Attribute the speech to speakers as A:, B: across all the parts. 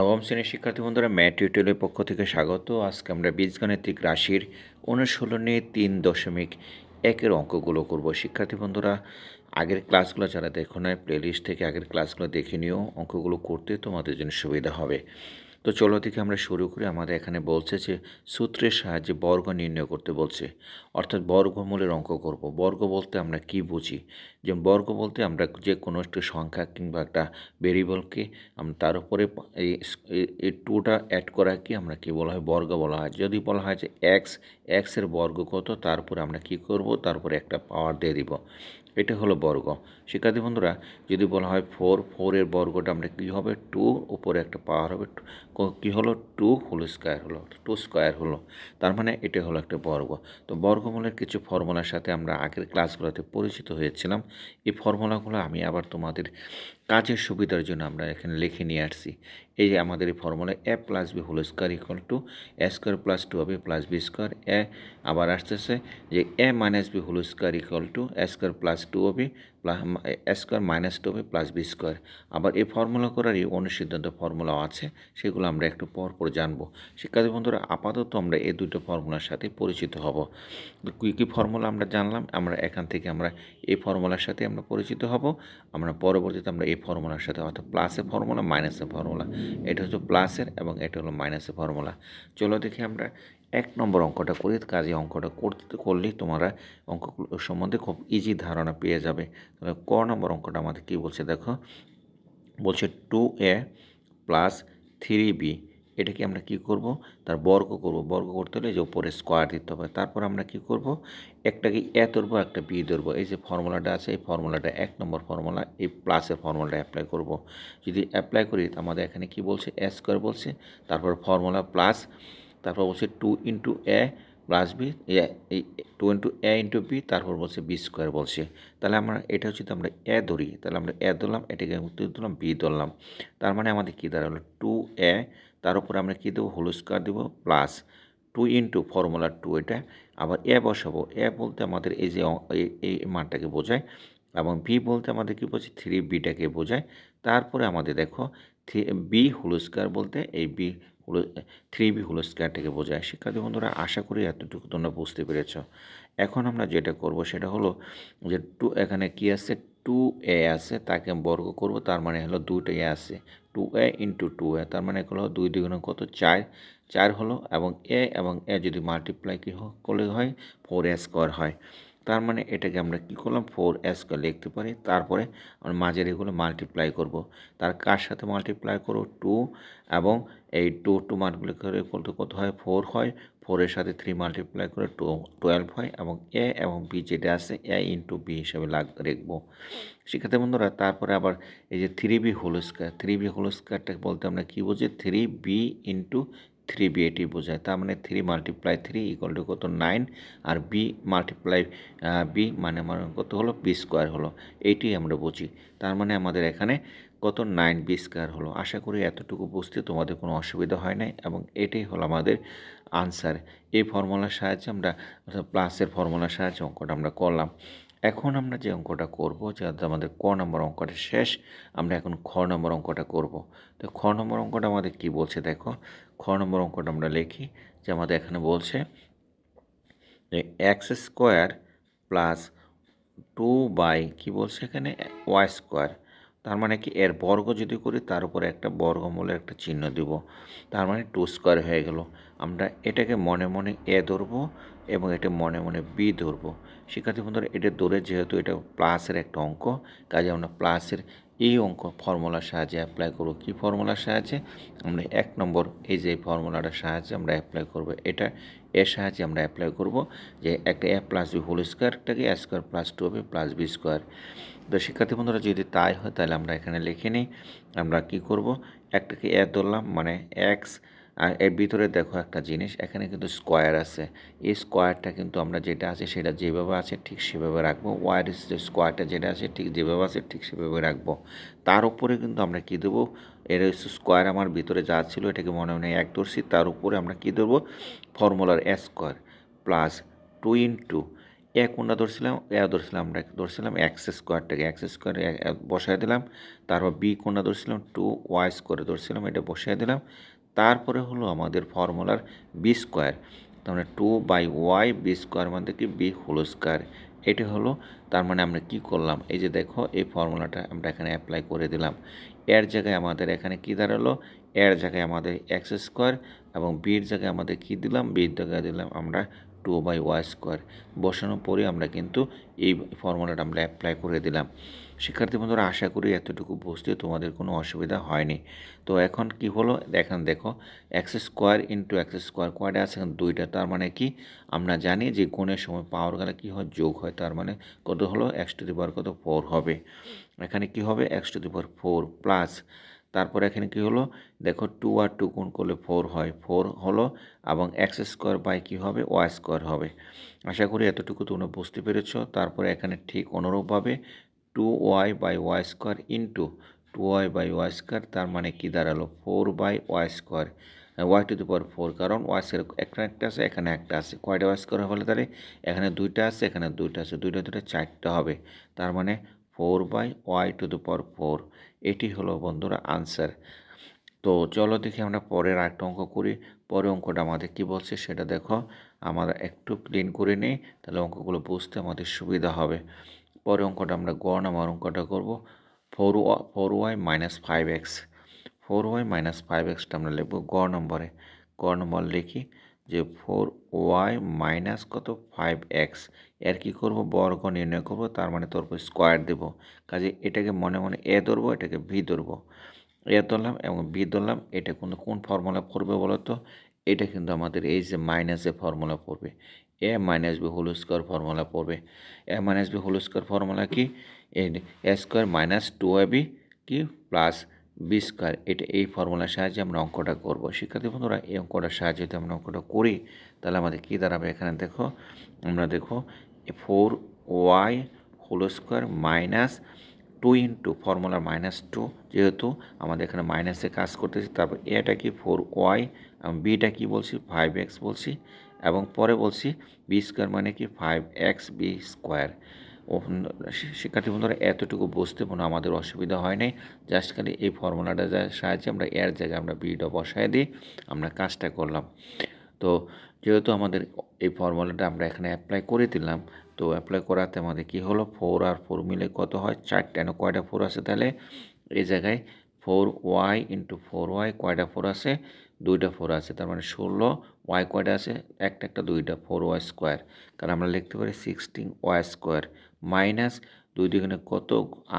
A: নবম শ্রেণির শিক্ষার্থী বন্ধুরা ম্যাট টিউটোরিয়ালের পক্ষ থেকে স্বাগত। আজকে আমরা বীজগণিতিক রাশির অনুশীলনে তিন দশমিক একের অঙ্কগুলো করব। শিক্ষার্থী বন্ধুরা, আগের ক্লাসগুলো যারা দেখো না প্লেলিস্ট থেকে আগের ক্লাসগুলো দেখে নিও। অঙ্কগুলো করতে তোমাদের জন্য সুবিধা হবে। তো চলো থেকে আমরা শুরু করি। আমাদের এখানে বলছে যে, সূত্রের সাহায্যে বর্গ নির্ণয় করতে বলছে। অর্থাৎ বর্গমূলের অঙ্ক করব। বর্গ বলতে আমরা কি বুঝি? যে, বর্গ বলতে আমরা যে কোনো একটা সংখ্যা কিংবা একটা ভেরিয়েবলকে আমরা তার উপরে এই টুটা অ্যাড করা করাকে আমরা কি বলা হয়? বর্গ বলা হয়। যদি বলা হয় যে এক্স এক্সের বর্গ কত তারপরে আমরা কি করব? তারপরে একটা পাওয়ার দিয়ে দিব। এটা হলো বর্গ। শিক্ষার্থী বন্ধুরা, যদি বলা হয় ফোর ফোরের বর্গটা আমরা কী হবে? টু উপরে একটা পাওয়ার হবে কী হলো? টু হোল স্কোয়ার হলো টু স্কোয়ার হলো। তার মানে এটা হলো একটা বর্গ। তো বর্গমূলের কিছু ফর্মুলার সাথে আমরা আগের ক্লাসগুলোতে পরিচিত হয়েছিলাম। এই ফর্মুলাগুলো আমি আবার তোমাদের কাজের সুবিধার জন্য আমরা এখানে লিখে নিয়ে আসছি। এই যে আমাদের এই formula A plus B whole square equal to A square plus two হবে প্লাস বি স্কোয়ার এ আবার আসতেছে যে A minus B whole square equal to A square plus two হবে এ স্কোয়ার মাইনাস টু হবে প্লাস বি স্কোয়ার। আবার এই formula করারই অনুসিদ্ধান্ত ফর্মুলাও আছে, সেগুলো আমরা একটু পর পর জানব। শিক্ষার্থী বন্ধুরা, আপাতত আমরা এই দুটো ফর্মুলার সাথে পরিচিত হব। কী কী ফর্মুলা আমরা জানলাম, আমরা এখান থেকে আমরা এই ফর্মুলার সাথে আমরা পরিচিত হব। আমরা পরবর্তীতে আমরা এই ফর্মুলার সাথে, অর্থাৎ প্লাসের ফর্মুলা মাইনাসের ফর্মুলা। এটা হচ্ছে প্লাসের এবং এটা হলো মাইনাসের ফর্মুলা। চলো দেখি আমরা এক নম্বর অঙ্কটা করি কাজে অঙ্কটা করতে করলেই তোমরা অঙ্কগুলো সম্বন্ধে খুব ইজি ধারণা পেয়ে যাবে। তাহলে ক নম্বর অঙ্কটা আমাদের কী বলছে দেখো? বলছে two A plus three B এটাকে আমরা কি করব? তার বর্গ করব। বর্গ করতে হলে যে উপরে স্কোয়ার দিতে হবে। তারপর আমরা কি করব? একটাকে এ ধরবো, একটা বি ধরবো। এই যে ফর্মুলাটা আছে, এই ফর্মুলাটা এক নম্বর ফর্মুলা এই প্লাসের ফর্মুলাটা অ্যাপ্লাই করব। যদি অ্যাপ্লাই করি, আমাদের এখানে কি বলছে? এ স্কোয়ার বলছে। তারপর ফর্মুলা প্লাস তারপর বলছে two into A plus B এই two into A into B তারপর বলছে বি স্কোয়ার বলছে। তাহলে আমরা, এটা হচ্ছে আমরা এ ধরি, তাহলে আমরা এ ধরলাম, এটাকে উত্তর দিলাম বি ধরলাম। তার মানে আমাদের কী দাঁড়াল? টু এ তার উপরে আমরা কী দেবো? হোল স্কোয়ার দেবো plus two into formula two এটা। আবার এ বসাবো। এ বলতে আমাদের এই যে এই মানটাকে বোঝায়। এবং বি বলতে আমাদের কী বলছে থ্রি বিটাকে বোঝায়। তারপরে আমাদের দেখো বি হোল স্কোয়ার বলতে এই বি হলো থ্রি বি হোল স্কোয়ারটাকে বোঝায় শিক্ষার্থী বন্ধুরা, আশা করি এতটুকু তোমরা বুঝতে পেরেছ। এখন আমরা যেটা করব সেটা হলো যে টু, এখানে কি আছে? টু এ আছে, তাকে বর্গ করব, তার মানে হলো দুইটা এ আছে। Two A into two A, তার মানে হলো দুই দুগুণ কত? চার। চার হলো এবং এ এবং এ যদি মাল্টিপ্লাই কী করলে হয়? ফোর এ স্কোয়ার হয়। তার মানে এটাকে আমরা কী করলাম? ফোর স্কোয়ার লিখতে পারি। তারপরে আমরা মাঝের এগুলো মাল্টিপ্লাই করব। তার কার সাথে মাল্টিপ্লাই করব? টু এবং এই টু টু করে করতে কত হয়? ফোর হয়। ফোরের সাথে থ্রি মাল্টিপ্লাই করে টু টুয়েলভ হয় এবং এ এবং বি যেটা আছে এ ইন্টু বি হিসাবে লাগ, রাখব। শিক্ষার্থী বন্ধুরা, তারপরে আবার এই যে three B whole square three B whole স্কোয়ারটা বলতে আমরা কী বুঝি? Three B into three B এটি বোঝায়। তার মানে three multiply three equal to কত? নাইন আর বি মাল্টিপ্লাই বি মানে আমার কত হলো? বি স্কোয়ার হলো। এইটি আমরা বুঝি। তার মানে আমাদের এখানে কত? নাইন বি স্কোয়ার হলো। আশা করি এতটুকু বুঝতে তোমাদের কোনো অসুবিধা হয় নাই এবং এটাই হলো আমাদের আনসার এই ফর্মুলার সাহায্যে আমরা, অর্থাৎ প্লাসের ফর্মুলার সাহায্যে অঙ্কটা আমরা করলাম। এখন আমরা যে অঙ্কটা করব, যে আমাদের ক নম্বর অঙ্কটা শেষ, আমরা এখন খ নম্বর অঙ্কটা করব। তো খ নম্বর অঙ্কটা আমাদের কি বলছে দেখো? খ নম্বর অঙ্কটা আমরা লিখি, যে আমাদের এখানে বলছে যে X square plus two by, কী বলছে এখানে? Y square. তার মানে কি এর বর্গ যদি করি, তার উপরে একটা বর্গমূলের একটা চিহ্ন দিব। তার মানে টু স্কোয়ার হয়ে গেল। আমরা এটাকে মনে মনে এ ধরবো এবং এটা মনে মনে বি ধরবো। শিক্ষার্থী বন্ধুরা, এটা ধরে যেহেতু এটা প্লাসের একটা অঙ্ক, কাজে আমরা প্লাসের এই অঙ্ক ফর্মুলার সাহায্যে অ্যাপ্লাই করব। কী ফর্মুলার সাহায্যে? আমরা এক নম্বর, এই যে ফর্মুলাটার সাহায্যে আমরা অ্যাপ্লাই করব, এটা এর সাহায্যে আমরা অ্যাপ্লাই করব যে একটা এ প্লাস বি হোল স্কোয়ারটাকে এ স্কোয়ার প্লাস টু হবে প্লাস বি স্কোয়ার তো শিক্ষার্থী বন্ধুরা, যদি তাই হয়, তাহলে আমরা এখানে লিখে নিই। আমরা কি করব? একটাকে এ ধরলাম মানে এক্স আর এর ভিতরে দেখো একটা জিনিস, এখানে কিন্তু স্কোয়ার আছে। এই স্কোয়ারটা কিন্তু আমরা যেটা আছে, সেটা যেভাবে আছে, ঠিক সেভাবে রাখব। ওয়ার স্কোয়ারটা যেটা আছে, ঠিক যেভাবে আছে, ঠিক সেভাবে রাখব। তার উপরে কিন্তু আমরা কী দেবো? এর স্কোয়ার আমার ভিতরে যা ছিল, এটাকে মনে মনে এক ধরছি তার উপরে আমরা কী দেবো? ফর্মুলার A square plus two into A কোনটা ধরছিলাম, এ ধরছিলাম, আমরা ধরছিলাম এক্স স্কোয়ারটাকে এক্স স্কোয়ার বসায় দিলাম। তারপর বি কোনটা ধরছিলাম টু ওয়াই স্কোয়ারে ধরছিলাম, এটা বসায় দিলাম। তারপরে হলো আমাদের ফর্মুলার বি স্কোয়ার তার মানে two by Y B square মানে কি বি হোল স্কোয়ার এটি হলো তার মানে আমরা কি করলাম? এই যে দেখো, এই ফর্মুলাটা আমরা এখানে অ্যাপ্লাই করে দিলাম। এর জায়গায় আমাদের এখানে কি দাঁড়াল? এর জায়গায় আমাদের এক্স স্কোয়ার এবং বির জায়গায় আমাদের কি দিলাম? বির জায়গায় দিলাম আমরা টু বাই ওয়াই স্কোয়ার বসানোর পরে আমরা কিন্তু এই ফর্মুলাটা আমরা অ্যাপ্লাই করে দিলাম। শিক্ষার্থী বন্ধুরা, আশা করি এতটুকু বুঝতে তোমাদের কোনো অসুবিধা হয়নি। তো এখন কি হলো? এখন দেখো X square into X square কয়টা আছে এখন দুইটা। তার মানে কি? আমরা জানি যে কোণের সময় পাওয়ার গেলে কী হয়? যোগ হয়। তার মানে কত হলো? এক্স টু দি পাওয়ার কত? ফোর হবে। এখানে কি হবে? X to the power four plus তারপর এখানে কি হলো? দেখো টু আর টু গুণ করলে ফোর হয়। ফোর হলো এবং এক্স স্কোয়ার বাই কী হবে? ওয়াই স্কোয়ার হবে। আশা করি এতটুকু তোমরা বুঝতে পেরেছ। তারপরে এখানে ঠিক অনুরূপভাবে two Y by Y square into two Y by Y square তার মানে কি দাঁড়াল? Four by Y square Y to the power four কারণ ওয়াই স্কোয়ার একটা একটা আছে, এখানে একটা আছে। কয়টা ওয়াই স্কোয়ার হবে তাহলে? এখানে দুইটা আছে, এখানে দুইটা আছে। দুইটা দুইটা চারটা হবে। তার মানে four by Y to the power four এটি হলো বন্ধুরা আনসার তো চলো দেখি আমরা পরের আরেকটা অঙ্ক করি। পরে অঙ্কটা আমাদের কি বলছে সেটা দেখো। আমরা একটু ক্লিন করে নিই, তাহলে অঙ্কগুলো বুঝতে আমাদের সুবিধা হবে। পরে অঙ্কটা আমরা গ নাম্বার অঙ্কটা করব। ফোর ওয়া four Y minus five X four Y minus five extra আমরা লিখব গ নম্বরে। গ নম্বর লিখি। যে ফোর ওয়াই মাইনাস কত? Five X. এর কী করব? বর্গ নির্ণয় করব, তার মানে তোর স্কোয়ার দেবো। কাজে এটাকে মনে মনে এ ধরবো, এটাকে ভি ধরবো। এ ধরলাম এবং বি ধরলাম, এটা কিন্তু কোন ফর্মুলা পড়বে বলো তো এটা কিন্তু আমাদের এই যে মাইনাসে ফর্মুলা পড়বে। A minus B whole square formula পড়বে। A minus B whole square formula কি? A square minus two A B কি? প্লাস বি স্কোয়ার এটা এই ফর্মুলার সাহায্যে আমরা অঙ্কটা করব। শিক্ষার্থী বন্ধুরা, এই অঙ্কটার সাহায্যে যদি আমরা অঙ্কটা করি, তাহলে আমাদের কী দাঁড়াবে এখানে? দেখো, আমরা দেখো four Y whole square minus two into formula minus two, যেহেতু আমাদের এখানে মাইনাসে কাজ করতেছি, তারপর এটা কি ফোর ওয়াই, এবং বিটা কি বলছি? ফাইভ এক্স বলছি, এবং পরে বলছি বি স্কোয়ার মানে কি? Five X B square. শিক্ষার্থী বন্ধুরা, এতটুকু বুঝতে কোনো আমাদের অসুবিধা হয় নাই। জাস্ট খালি এই ফর্মুলাটা সাহায্যে আমরা এর জায়গায় আমরা বিটা বসায় দিই, আমরা কাজটা করলাম। তো যেহেতু আমাদের এই ফর্মুলাটা আমরা এখানে অ্যাপ্লাই করে দিলাম, তো অ্যাপ্লাই করাতে আমাদের কি হলো? ফোর আর ফোর মিলে কত হয়? চারটে না কয়টা ফোর আছে তাহলে? এই জায়গায় four Y into four Y কয়টা ফোর আছে? দুইটা ফোর আছে, তার মানে ষোলো ওয়াই কয়টা আছে, একটা একটা দুইটা ফোর ওয়াই স্কোয়ার কারণ আমরা লিখতে পারি সিক্সটিন ওয়াই স্কোয়ার মাইনাস দুই দুগুণে কত?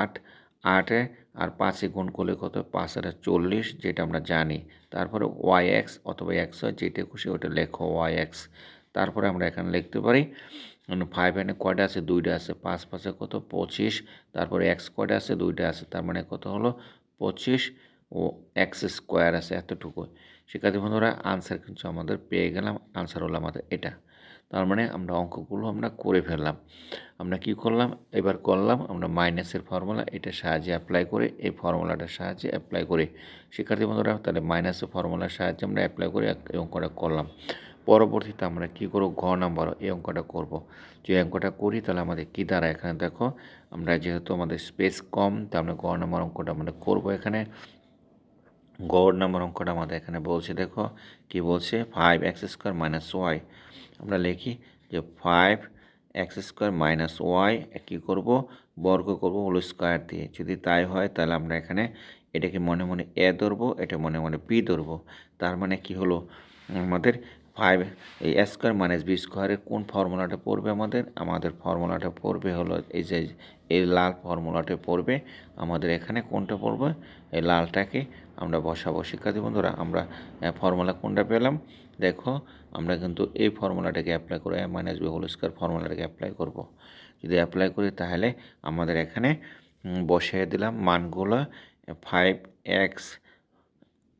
A: আট, আটে আর পাঁচে গুণ করলে কত? পাঁচ আর চল্লিশ, যেটা আমরা জানি। তারপরে ওয়াই এক্স অথবা এক্স হয় যেটা খুশি ওটা লেখো ওয়াই এক্স তারপরে আমরা এখানে লিখতে পারি ফাইভ এনে কয়টা আছে, দুইটা আছে, পাঁচ পাঁচে কত? পঁচিশ। তারপরে এক্স কয়টা আছে, দুইটা আছে, তার মানে কত হলো? পঁচিশ ও এক্স স্কোয়ার আছে এতটুকু শিক্ষার্থী বন্ধুরা আনসার কিন্তু আমাদের পেয়ে গেলাম। আনসার হলো আমাদের এটা। তার মানে আমরা অঙ্কগুলো আমরা করে ফেললাম। আমরা কি করলাম? এবার করলাম আমরা মাইনাসের ফর্মুলা এটার সাহায্যে অ্যাপ্লাই করে, এই ফর্মুলাটার সাহায্যে অ্যাপ্লাই করে। শিক্ষার্থী বন্ধুরা, তাহলে মাইনাসের ফর্মুলার সাহায্যে আমরা অ্যাপ্লাই করে এই অঙ্কটা করলাম। পরবর্তীতে আমরা কী করব? ঘ নাম্বার এই অঙ্কটা করব। যে অঙ্কটা করি, তাহলে আমাদের কী দ্বারা এখানে? দেখো, আমরা যেহেতু আমাদের স্পেস কম তা আমরা ঘ নাম্বার অঙ্কটা আমরা করব এখানে। গড় নাম্বার অঙ্কটা আমাদের এখানে বলছে, দেখো কি বলছে? Five X square minus Y আমরা লিখি যে five X square minus Y কী করব? বর্গ করব হোল স্কোয়ার দিয়ে। যদি তাই হয়, তাহলে আমরা এখানে এটাকে মনে মনে এ ধরবো, এটা মনে মনে পি ধরবো। তার মানে কি হলো? আমাদের ফাইভ এই স্কোয়ার মাইনাস বি স্কোয়ারের কোন ফর্মুলাটা পড়বে আমাদের? আমাদের ফর্মুলাটা পড়বে হলো এই যে, এই লাল ফর্মুলাটা পড়বে। আমাদের এখানে কোনটা পড়বে? এই লালটাকে আমরা বসাবো। শিক্ষার্থী বন্ধুরা, আমরা ফর্মুলা কোনটা পেলাম? দেখো, আমরা কিন্তু এই ফর্মুলাটাকে অ্যাপ্লাই করে A minus B whole square ফর্মুলাটাকে apply করব। যদি অ্যাপ্লাই করি তাহলে আমাদের এখানে বসিয়ে দিলাম মানগুলো five X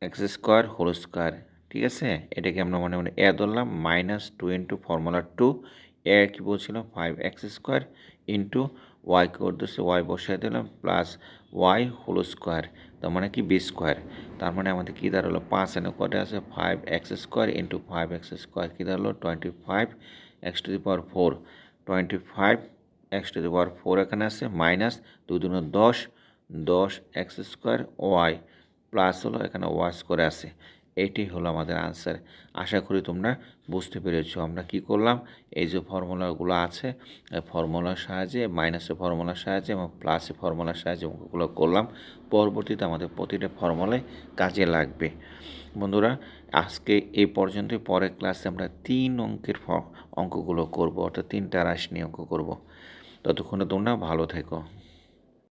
A: X square whole square ঠিক আছে? এটাকে আমরা মনে মনে এ ধরলাম minus two into formula two A কি বলছিল five X square into Y করতেছে? ওয়াই বসিয়ে দিলাম প্লাস ওয়াই হোল স্কোয়ার তার মানে কি? বি স্কোয়ার তার মানে আমাদের কী দাঁড়াল? পাঁচ এনে কটা আছে? Five X square into five X square কী দাঁড়াল? Twenty five X to the power four twenty five X to the power four এখানে আছে মাইনাস দুই দুনো দশ দশ এক্স স্কোয়ার ওয়াই প্লাস হলো এখানে ওয়াই স্কোয়ার আছে। এইটি হলো আমাদের আনসার আশা করি তোমরা বুঝতে পেরেছ আমরা কি করলাম? এই যে ফর্মুলাগুলো আছে ফর্মুলার সাহায্যে মাইনাসের ফর্মুলার সাহায্যে এবং প্লাসের ফর্মুলার সাহায্যে অঙ্কগুলো করলাম। পরবর্তীতে আমাদের প্রতিটা ফর্মুলায় কাজে লাগবে। বন্ধুরা, আজকে এই পর্যন্তই। পরের ক্লাসে আমরা তিন অঙ্কের অঙ্কগুলো করব, অর্থাৎ তিনটা রাশি নিয়ে অঙ্ক করব। ততক্ষণে তোমরা ভালো থেকো।